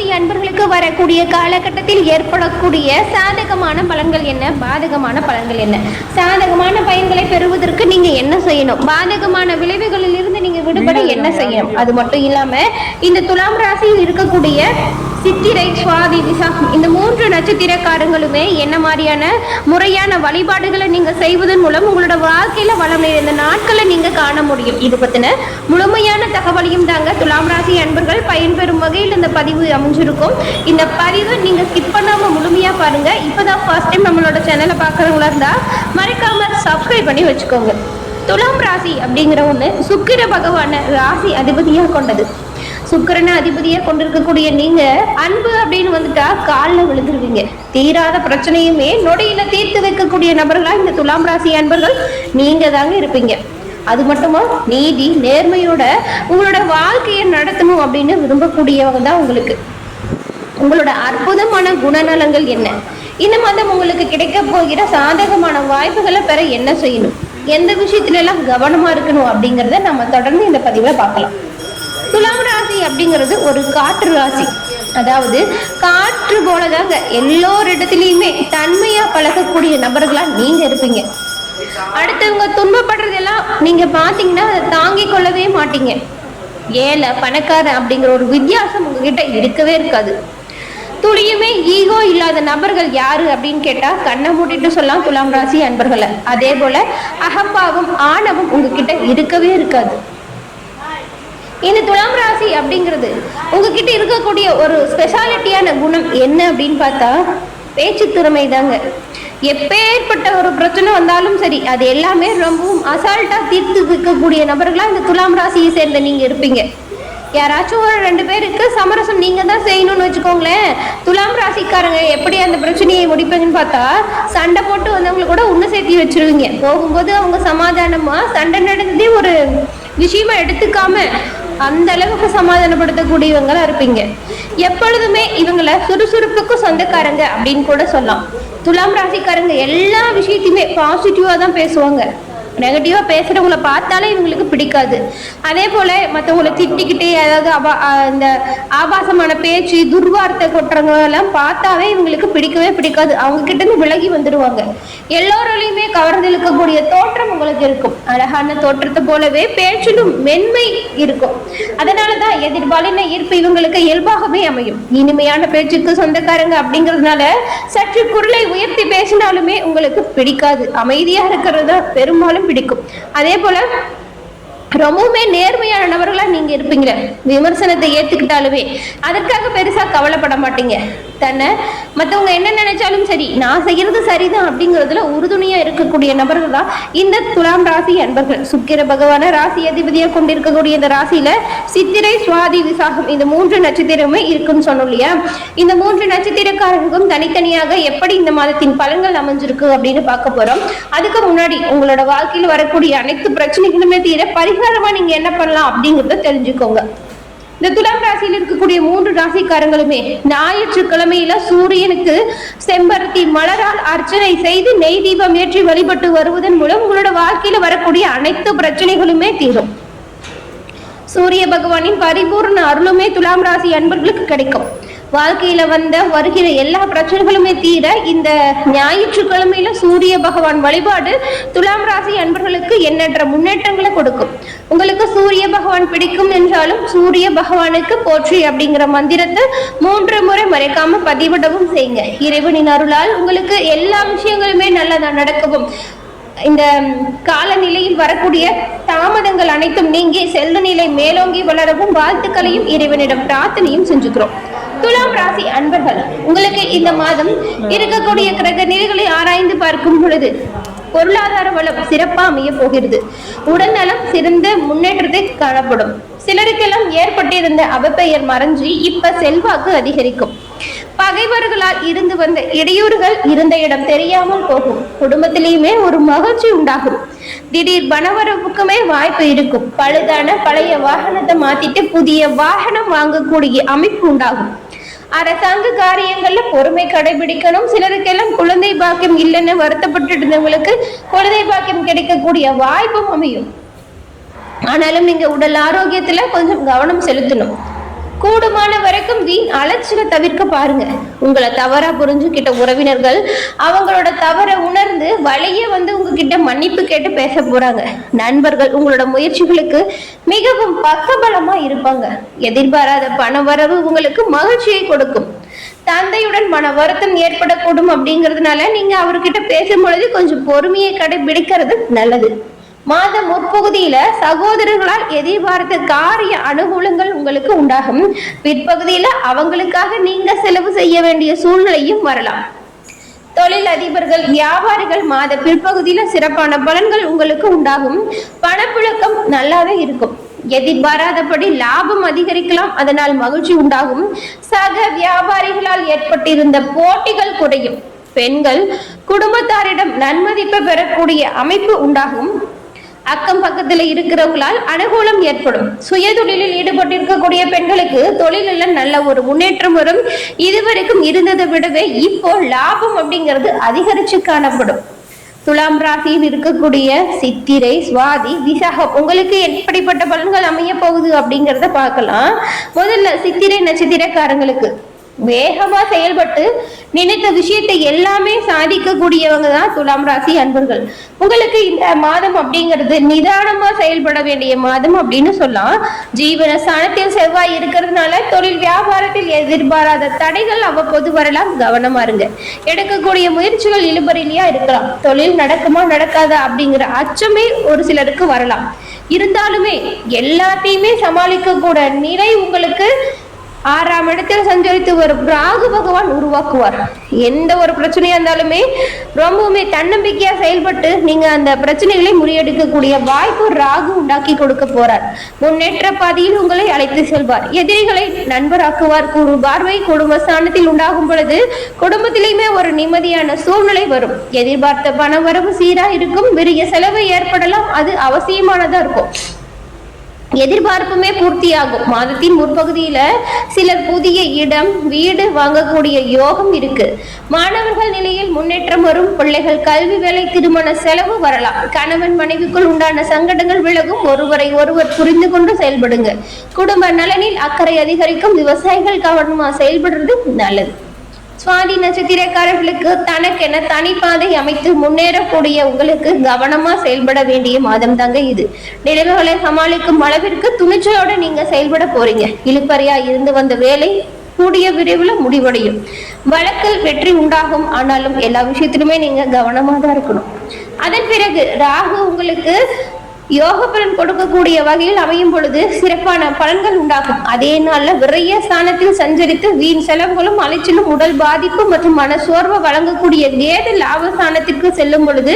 ராசி அன்பர்களுக்கு வரக்கூடிய காலகட்டத்தில் ஏற்படக்கூடிய சாதகமான பலன்கள் என்ன? பாதகமான பலன்கள் என்ன? சாதகமான பயன்களை பெறுவதற்கு நீங்க என்ன செய்யணும்? பாதகமான விளைவுகளில் இருந்து நீங்க விடுபட என்ன செய்யணும்? அது மட்டும் இல்லாம இந்த துலாம் ராசியில் இருக்கக்கூடிய சித்திரை சுவாதி விசாகம். இந்த மூன்று நட்சத்திரக்காரங்களுமே என்ன மாதிரியான முறையான வழிபாடுகளை நீங்க செய்வதன் மூலம் உங்களோட வாழ்க்கையில வளம் நிறைந்த நாட்களை நீங்க காண முடியும். இது பத்தின முழுமையான தகவலையும் தாங்க துலாம் ராசி அன்பர்கள் பயன்பெறும் வகையில் இந்த பதிவு அமைஞ்சிருக்கும். இந்த பதிவை நீங்க ஸ்கிப் பண்ணாம முழுமையா பாருங்க. இப்பதான் ஃபர்ஸ்ட் டைம் நம்மளோட சேனலை பார்க்குறவங்களா இருந்தா மறக்காம சப்ஸ்கிரைப் பண்ணி வச்சுக்கோங்க. துலாம் ராசி அப்படிங்கிற ஒண்ணு சுக்கிர பகவான ராசி அதிபதியா கொண்டது. சுக்கிரனை அதிபதியா கொண்டிருக்கக்கூடிய நீங்க அன்பு அப்படின்னு வந்துட்டா காலில் விழுந்துருவீங்க. தீராத பிரச்சனையுமே நொடியில தீர்த்து வைக்கக்கூடிய நபர்களா இந்த துலாம் ராசி அன்பர்கள் நீங்க தாங்க இருப்பீங்க. அது மட்டுமா? நீதி நேர்மையோட உங்களோட வாழ்க்கையை நடத்தணும் அப்படின்னு விரும்பக்கூடியவங்க தான் உங்களுக்கு. உங்களோட அற்புதமான குணநலங்கள் என்ன? இந்த மாதம் உங்களுக்கு கிடைக்க போகிற சாதகமான வாய்ப்புகளை பெற என்ன செய்யணும்? எந்த விஷயத்துல எல்லாம் கவனமா இருக்கணும் அப்படிங்கறத நம்ம தொடர்ந்து இந்த பதிவை பார்க்கலாம். அப்படிங்கிறது ஒரு காற்று ராசி. அதாவது காற்று போலதாங்க எல்லோரிடத்துலயுமே தன்மையா பழகக்கூடிய நபர்களா நீங்க இருப்பீங்க. அடுத்தவங்க துன்பப்படுறதெல்லாம் நீங்க பாத்தீங்கன்னா அதை தாங்கிக் கொள்ளவே மாட்டீங்க. ஏழை பணக்காரன் அப்படிங்கிற ஒரு வித்தியாசம் உங்ககிட்ட இருக்கவே இருக்காது. துளியுமே ஈகோ இல்லாத நபர்கள் யாரு அப்படின்னு கேட்டா கண்ணை மூடிட்டு சொல்லலாம் துலாம் ராசி அன்பர்களை. அதே போல அகம்பாவும் ஆணவம் உங்ககிட்ட இருக்கவே இருக்காது. இந்த துலாம் ராசி அப்படிங்கிறது உங்ககிட்ட இருக்கக்கூடிய ஒரு ஸ்பெஷாலிட்டியான குணம் என்ன அப்படின்னு பார்த்தா பேச்சு திறமை தாங்க எப்பேற்பட்ட ஒரு பிரச்சனை வந்தாலும் சரி அது எல்லாமே ரொம்பவும் அசால்ட்டா தீர்த்து வைக்கக்கூடிய நபர்களா இந்த துலாம் ராசியை சேர்ந்த நீங்க இருப்பீங்க. யாராச்சும் ஒரு ரெண்டு பேருக்கு சமரசம் நீங்க தான் செய்யணும்னு வச்சுக்கோங்களேன். துலாம் ராசிக்காரங்க எப்படி அந்த பிரச்சனையை முடிப்பீங்கன்னு பார்த்தா சண்டை போட்டு வந்தவங்களை கூட ஒன்று சேர்த்தி வச்சிருவீங்க. போகும்போது அவங்க சமாதானமா சண்டை நடந்ததே ஒரு விஷயமா எடுத்துக்காம அந்த அளவுக்கு சமாதானப்படுத்தக்கூடியவங்களா இருப்பீங்க. எப்பொழுதுமே இவங்கள சுறுசுறுப்புக்கும் சொந்தக்காரங்க அப்படின்னு கூட சொல்லலாம். துலாம் ராசிக்காரங்க எல்லா விஷயத்தையுமே பாசிட்டிவா தான் பேசுவாங்க. நெகட்டிவாக பேசுறவங்கள பார்த்தாலே இவங்களுக்கு பிடிக்காது. அதே போல மற்றவங்களை திட்டிக்கிட்டே அதாவது அபா இந்த ஆபாசமான பேச்சு துர்வார்த்தை கொட்டுறவங்க எல்லாம் பார்த்தாவே இவங்களுக்கு பிடிக்கவே பிடிக்காது. அவங்க இருந்து விலகி வந்துடுவாங்க எல்லோராலையுமே கவர்ந்து இழுக்கக்கூடிய தோற்றம் உங்களுக்கு இருக்கும். அழகான தோற்றத்தை போலவே பேச்சிலும் மென்மை இருக்கும். அதனால தான் எதிர்பாலின ஈர்ப்பு இவங்களுக்கு இயல்பாகவே அமையும். இனிமையான பேச்சுக்கு சொந்தக்காரங்க அப்படிங்கிறதுனால சற்று குரலை உயர்த்தி பேசினாலுமே உங்களுக்கு பிடிக்காது. அமைதியாக இருக்கிறது தான் பெரும்பாலும் பிடிக்கும். அதே போல ரொம்பவுமே நேர்மையானவர்களா நீங்க இருப்பீங்க. விமர்சனத்தை ஏத்துக்கிட்டாலுமே அதற்காக பெருசா கவலைப்பட மாட்டீங்க. தன்னை மத்தவங்க என்ன நினைச்சாலும் சரி நான் செய்யறது சரிதான் அப்படிங்கிறதுல உறுதுணையா இருக்கக்கூடிய நபர்கள் தான் இந்த துலாம் ராசி அன்பர்கள். சுக்கிர பகவான ராசி அதிபதியா கொண்டிருக்கக்கூடிய இந்த ராசியில சித்திரை சுவாதி விசாகம் இந்த மூன்று நட்சத்திரமே இருக்குன்னு சொன்னோம் இல்லையா? இந்த மூன்று நட்சத்திரக்காரர்களுக்கும் தனித்தனியாக எப்படி இந்த மாதத்தின் பலன்கள் அமைஞ்சிருக்கு அப்படின்னு பார்க்க போறோம். அதுக்கு முன்னாடி உங்களோட வாழ்க்கையில் வரக்கூடிய அனைத்து பிரச்சனைகளுமே தீர பரிகாரமா நீங்க என்ன பண்ணலாம் அப்படிங்கறத தெரிஞ்சுக்கோங்க. இந்த துலாம் ராசியில் இருக்கக்கூடிய மூன்று ராசிக்காரங்களுமே ஞாயிற்றுக்கிழமையில சூரியனுக்கு செம்பருத்தி மலரால் அர்ச்சனை செய்து நெய் தீபம் ஏற்றி வழிபட்டு வருவதன் மூலம் உங்களோட வாழ்க்கையில வரக்கூடிய அனைத்து பிரச்சனைகளுமே தீரும். சூரிய பகவானின் பரிபூர்ண அருளுமே துலாம் ராசி அன்பர்களுக்கு கிடைக்கும். வாழ்க்கையில வந்த வருகிற எல்லா பிரச்சனைகளுமே தீர இந்த ஞாயிற்றுக்கிழமையில சூரிய பகவான் வழிபாடு துலாம் ராசி அன்பர்களுக்கு எண்ணற்ற முன்னேற்றங்களை கொடுக்கும். உங்களுக்கு சூரிய பகவான் பிடிக்கும் என்றாலும் சூரிய பகவானுக்கு போற்றி அப்படிங்கிற மந்திரத்தை மூன்று முறை மறைக்காம பதிவிடவும் செய்யுங்க. இறைவனின் அருளால் உங்களுக்கு எல்லா விஷயங்களுமே நல்லதா நடக்கவும். இந்த காலநிலையில் வரக்கூடிய தாமதங்கள் அனைத்தும் நீங்கி செல்வ நிலை மேலோங்கி வளரவும் வாழ்த்துக்களையும் இறைவனிடம் பிரார்த்தனையும் செஞ்சுக்கிறோம். துலாம் ராசி அன்பர்கள் உங்களுக்கு இந்த மாதம் இருக்கக்கூடிய கிரக நிலைகளை ஆராய்ந்து பார்க்கும் பொழுது பொருளாதார வளம் சிறப்பா அமைய போகிறது. உடல்நலம் சிறந்த முன்னேற்றத்தை காணப்படும். சிலருக்கெல்லாம் ஏற்பட்டிருந்த அவப்பெயர் மறைஞ்சு இப்ப செல்வாக்கு அதிகரிக்கும். பகைவர்களால் இருந்து வந்த இடையூறுகள் இருந்த இடம் தெரியாமல் போகும். குடும்பத்திலேயுமே ஒரு மகிழ்ச்சி உண்டாகும். திடீர் பணவரவுக்குமே வாய்ப்பு இருக்கும். பழுதான பழைய வாகனத்தை மாத்திட்டு புதிய வாகனம் வாங்கக்கூடிய அமைப்பு உண்டாகும். அரசாங்க காரியங்கள்ல பொறுமை கடைபிடிக்கணும். சிலருக்கெல்லாம் குழந்தை பாக்கியம் இல்லைன்னு வருத்தப்பட்டு இருந்தவங்களுக்கு குழந்தை பாக்கியம் கிடைக்கக்கூடிய வாய்ப்பும் அமையும். ஆனாலும் நீங்க உடல் ஆரோக்கியத்துல கொஞ்சம் கவனம் செலுத்தணும். கூடுமான வரைக்கும் வீண் அலட்சிய தவிர்க்க பாருங்க. உங்களை தவறா புரிஞ்சுக்கிட்ட உறவினர்கள் அவங்களோட தவறை உணர்ந்து வழியே வந்து உங்ககிட்ட மன்னிப்பு கேட்டு பேச போறாங்க. நண்பர்கள் உங்களோட முயற்சிகளுக்கு மிகவும் பக்கபலமா இருப்பாங்க. எதிர்பாராத பண வரவு உங்களுக்கு மகிழ்ச்சியை கொடுக்கும். தந்தையுடன் மன வருத்தம் ஏற்படக்கூடும் அப்படிங்கிறதுனால நீங்க அவர்கிட்ட பேசும் பொழுது கொஞ்சம் பொறுமையை கடைபிடிக்கிறது நல்லது. மாத முற்பகுதியில சகோதரர்களால் எதிர்பார்த்த காரிய அனுகூலங்கள் உங்களுக்கு உண்டாகும். பிற்பகுதியில அவங்களுக்காக நீங்க செலவு செய்ய வேண்டிய சூழ்நிலையும் வரலாம். தொழில் அதிபர்கள் வியாபாரிகள் மாத பிற்பகுதியில சிறப்பான பலன்கள் உங்களுக்கு உண்டாகும். பணப்புழக்கம் நல்லாவே இருக்கும். எதிர்பாராதபடி லாபம் அதிகரிக்கலாம் அதனால் மகிழ்ச்சி உண்டாகும். சக வியாபாரிகளால் ஏற்பட்டிருந்த போட்டிகள் குறையும். பெண்கள் குடும்பத்தாரிடம் நன்மதிப்பு பெறக்கூடிய அமைப்பு உண்டாகும். அக்கம் பக்கத்துல இருக்கிறவங்களால் அனுகூலம் ஏற்படும். சுயதொழிலில் ஈடுபட்டிருக்கக்கூடிய பெண்களுக்கு தொழிலில் நல்ல ஒரு முன்னேற்றம் வரும். இதுவரைக்கும் இருந்ததை விடவே இப்போ லாபம் அப்படிங்கிறது அதிகரிச்சு காணப்படும். துலாம் ராசியில் இருக்கக்கூடிய சித்திரை சுவாதி விசாகம் உங்களுக்கு எப்படிப்பட்ட பலன்கள் அமைய போகுது அப்படிங்கிறத பார்க்கலாம். முதல்ல சித்திரை நட்சத்திரக்காரங்களுக்கு. வேகமா செயல்பட்டு நினைத்த விஷயத்தை எல்லாமே சாதிக்கக்கூடியவங்க தான் துலாம் ராசி அன்பர்கள். உங்களுக்கு இந்த மாதம் அப்படிங்கிறது நிதானமா செயல்பட வேண்டிய மாதம் அப்படின்னு சொல்லலாம். ஜீவன ஸ்தானத்தில் செவ்வாய் இருக்கிறதுனால தொழில் வியாபாரத்தில் எதிர்பாராத தடைகள் அவ்வப்போது வரலாம். கவனமா இருங்க. எடுக்கக்கூடிய முயற்சிகள் இழுபறிலியா இருக்கலாம். தொழில் நடக்குமா நடக்காதா அப்படிங்கிற அச்சமே ஒரு சிலருக்கு வரலாம். இருந்தாலுமே எல்லாத்தையுமே சமாளிக்க கூட நிலை உங்களுக்கு ஆறாம் இடத்தில் சஞ்சரித்து வரும் ராகு பகவான் உருவாக்குவார். எந்த ஒரு பிரச்சனையா இருந்தாலுமே ரொம்பவுமே தன்னம்பிக்கையா செயல்பட்டு நீங்க அந்த பிரச்சனைகளை முறியடிக்கக்கூடிய வாய்ப்பு ராகு உண்டாக்கி கொடுக்க போறார். முன்னேற்ற பாதையில் உங்களை அழைத்து செல்வார். எதிரிகளை நண்பராக்குவார். குரு பார்வை குடும்ப ஸ்தானத்தில் உண்டாகும் பொழுது குடும்பத்திலையுமே ஒரு நிம்மதியான சூழ்நிலை வரும். எதிர்பார்த்த பண வரவு சீரா இருக்கும். பெரிய செலவு ஏற்படலாம். அது அவசியமானதா இருக்கும். எதிர்பார்ப்புமே பூர்த்தியாகும். மாதத்தின் முற்பகுதியில சிலர் புதிய இடம் வீடு வாங்கக்கூடிய யோகம் இருக்கு. மாணவர்கள் நிலையில் முன்னேற்றம் வரும். பிள்ளைகள் கல்வி வேலை திருமண செலவு வரலாம். கணவன் மனைவிக்குள் உண்டான சங்கடங்கள் விலகும். ஒருவரை ஒருவர் புரிந்து கொண்டு செயல்படுங்க. குடும்ப நலனில் அக்கறை அதிகரிக்கும். விவசாயிகள் கவனமா செயல்படுறது நல்லது. சுவாதி நட்சத்திரக்காரர்களுக்கு தனக்கென தனிப்பாதை அமைத்து முன்னேறக்கூடிய உங்களுக்கு கவனமா செயல்பட வேண்டிய மாதம் தாங்க இது. நிலைமைகளை சமாளிக்கும் அளவிற்கு துணிச்சலோட நீங்க செயல்பட போறீங்க. இழுப்பறையா இருந்து வந்த வேலை கூடிய விரைவில் முடிவடையும். வழக்கில் வெற்றி உண்டாகும். ஆனாலும் எல்லா விஷயத்திலுமே நீங்க கவனமா தான் இருக்கணும். அதன் பிறகு ராகு உங்களுக்கு யோக பலன் கொடுக்கக்கூடிய வகையில் அமையும் பொழுது சிறப்பான பலன்கள் உண்டாகும். அதே நாள்ல விரைய ஸ்தானத்தில் சஞ்சரித்து வீண் செலவுகளும் அலைச்சலும் உடல் பாதிப்பு மற்றும் மன சோர்வை வழங்கக்கூடிய கேது லாபஸ்தானத்திற்கு செல்லும் பொழுது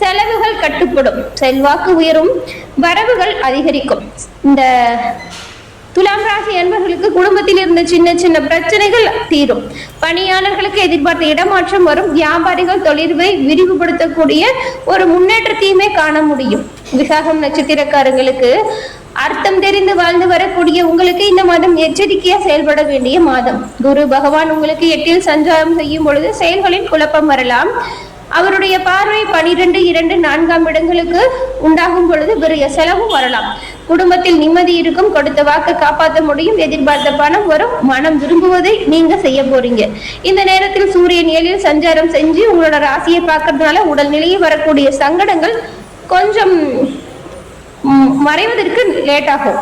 செலவுகள் கட்டுப்படும். செல்வாக்கு உயரும் வரவுகள் அதிகரிக்கும். இந்த துலாம் ராசி என்பவர்களுக்கு குடும்பத்தில் இருந்த சின்ன சின்ன பிரச்சனைகள் தீரும். பணியாளர்களுக்கு எதிர்பார்த்த இடமாற்றம் வரும். வியாபாரிகள் தொழில்வை விரிவுபடுத்தக்கூடிய ஒரு முன்னேற்றத்தையுமே காண முடியும். விசாகம் நட்சத்திரக்காரங்களுக்கு அர்த்தம் தெரிந்து வாழ்ந்து வரக்கூடிய உங்களுக்கு இந்த மாதம் எச்சரிக்கையா செயல்பட வேண்டிய மாதம். குரு பகவான் உங்களுக்கு எட்டில் சஞ்சாரம் செய்யும் பொழுது செயல்களில் குழப்பம் வரலாம். அவருடைய பார்வை பனிரெண்டு இரண்டு நான்காம் இடங்களுக்கு உண்டாகும் பொழுது பெரிய செலவும் வரலாம். குடும்பத்தில் நிம்மதி இருக்கும் கொடுத்த வாக்கு காப்பாற்ற முடியும் எதிர்பார்த்த பணம் வரும் மனம் விரும்புவதை நீங்க செய்ய போறீங்க. இந்த நேரத்தில் சூரியன் ஏழில் சஞ்சாரம் செஞ்சு உங்களோட ராசியை பார்க்கறதுனால உடல்நிலையில் வரக்கூடிய சங்கடங்கள் கொஞ்சம் மறைவதற்கு லேட் ஆகும்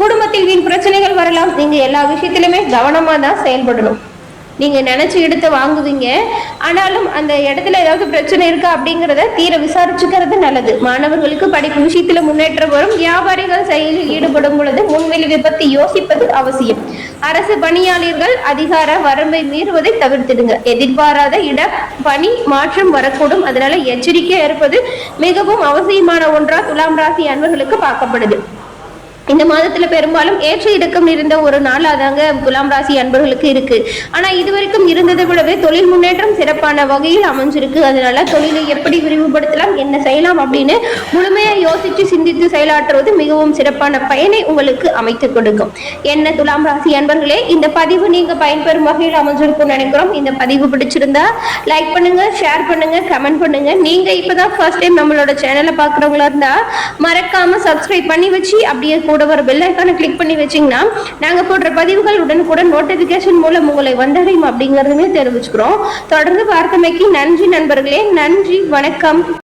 குடும்பத்தில் வீண் பிரச்சனைகள் வரலாம். நீங்க எல்லா விஷயத்திலுமே கவனமா தான் செயல்படணும். நீங்க நினைச்ச இடத்த வாங்குவீங்க. ஆனாலும் அந்த இடத்துல ஏதாவது பிரச்சனை இருக்கா அப்படிங்கறத தீர விசாரிச்சுக்கிறது நல்லது. மாணவர்களுக்கு படிப்பு விஷயத்துல முன்னேற்றம் வரும். வியாபாரிகள் செயலில் ஈடுபடும் பொழுது முன்வெளிவை பத்தி யோசிப்பது அவசியம். அரசு பணியாளர்கள் அதிகார வரம்பை மீறுவதை தவிர்த்திடுங்க. எதிர்பாராத இட பணி மாற்றம் வரக்கூடும். அதனால எச்சரிக்கையாக இருப்பது மிகவும் அவசியமான ஒன்றா துலாம் ராசி அன்பர்களுக்கு பார்க்கப்படுது. இந்த மாதத்துல பெரும்பாலும் ஏற்ற இடக்கம் இருந்த ஒரு நாள் அதாங்க துலாம் ராசி அன்பர்களுக்கு இருக்கு. ஆனா இதுவரைக்கும் இருந்ததை விடவே தொழில் முன்னேற்றம் சிறப்பான வகையில் அமைஞ்சிருக்கு. அதனால தொழிலை எப்படி விரிவுபடுத்தலாம் என்ன செய்யலாம் அப்படின்னு முழுமையா யோசிச்சு சிந்தித்து செயலாற்றுவது மிகவும் சிறப்பான பயனை உங்களுக்கு அமைத்து கொடுக்கும். என்ன துலாம் ராசி அன்பர்களே இந்த பதிவு நீங்க பயன்பெறும் வகையில் அமைஞ்சிருக்கும்னு நினைக்கிறோம். இந்த பதிவு பிடிச்சிருந்தா லைக் பண்ணுங்க ஷேர் பண்ணுங்க கமெண்ட் பண்ணுங்க. நீங்க இப்பதான் ஃபர்ஸ்ட் டைம் நம்மளோட சேனலை பாக்குறவங்களா இருந்தா மறக்காம சப்ஸ்கிரைப் பண்ணி வச்சு அப்படியே கூட ஒரு பெல் ஐக்கானை கிளிக் பண்ணி வச்சிங்கன்னா நாங்கள் போடுற பதிவுகள் உடனுக்குடன் நோட்டிபிகேஷன் மூலம் உங்களை வந்தடையும் அப்படிங்கிறதுமே தெரிவிச்சுக்கிறோம். தொடர்ந்து பார்த்தமைக்கு நன்றி நண்பர்களே. நன்றி. வணக்கம்.